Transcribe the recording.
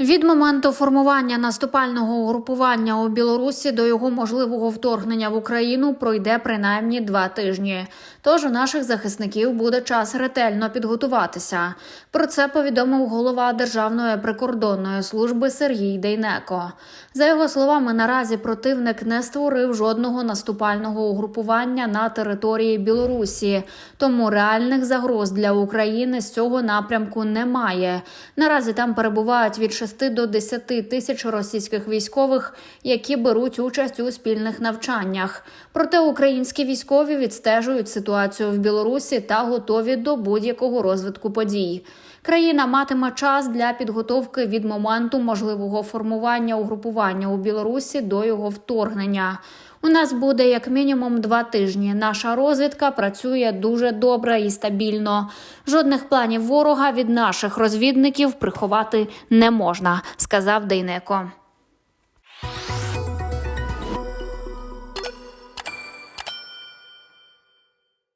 Від моменту формування наступального угрупування у Білорусі до його можливого вторгнення в Україну пройде принаймні два тижні. Тож у наших захисників буде час ретельно підготуватися. Про це повідомив голова Державної прикордонної служби Сергій Дейнеко. За його словами, наразі противник не створив жодного наступального угрупування на території Білорусі, тому реальних загроз для України з цього напрямку немає. Наразі там перебувають від 6 до 10 тисяч російських військових, які беруть участь у спільних навчаннях. Проте українські військові відстежують ситуацію в Білорусі та готові до будь-якого розвитку подій. Країна матиме час для підготовки від моменту можливого формування угрупування у Білорусі до його вторгнення. У нас буде як мінімум два тижні. Наша розвідка працює дуже добре і стабільно. Жодних планів ворога від наших розвідників приховати не можна, сказав Дейнеко.